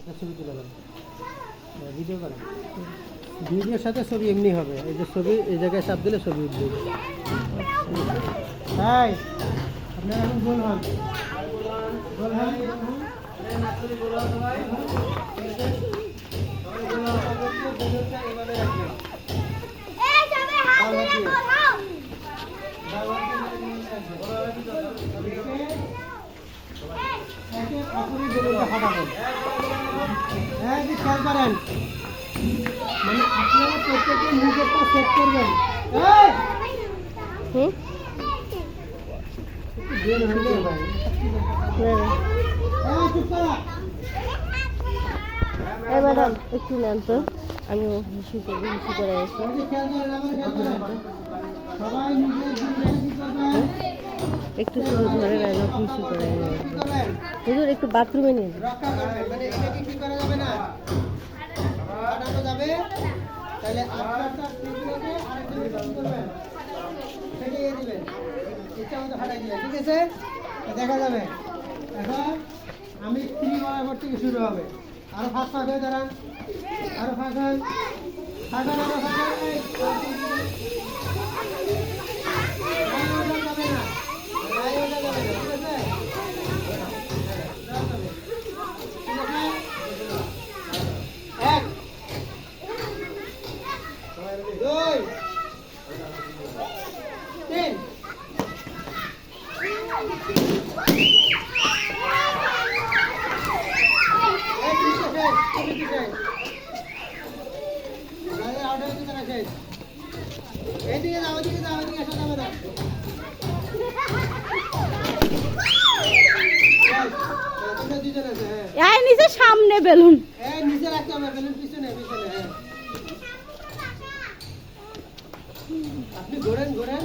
একটা ছবি তুলে দেন ভিডিও করেন ভিডিওর সাথে ছবি এমনি হবে এই যে ছবি এই জায়গায় চাপ দিলে ছবি উঠবে হাই আপনারা এখন গোল হন গোল হন অপরের ফাটাবেন কি খেয়াল করেন। মানে আপনারা প্রত্যেকে নিজেরটা সেট করবেন। ম্যাডাম একটু নেন তো। আমি হিসু করে হিসু করে আসি? একটু ধরে নেন হিসু করে? হুজুর, একটু বাথরুমে করবেন মানে এটাকে কি করা যাবে না? যাবে। তাহলে আপনারটা কি করবেন। ফেটিয়ে দিবেন। ঠিক আছে? দেখা যাবে। এখন আমি ফ্রি থ্রি বরাবর থেকে শুরু হবে। আরও ফাঁক ফাঁক হয়ে দাঁড়ান। আরও ফাঁক হন ফাঁক হন ফাঁক এই নিচে সামনে বেলুন। এই নিচে রাখতে হবে বেলুন পিছনে পিছনে আপনি ঘোরেন ঘোরেন।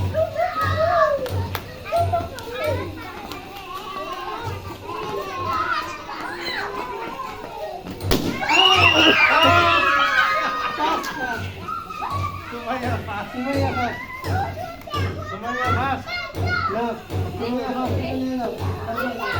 Sumaya fast. Sumaya fast. Sumaya fast. Love. Sumaya fast. Sumaya fast.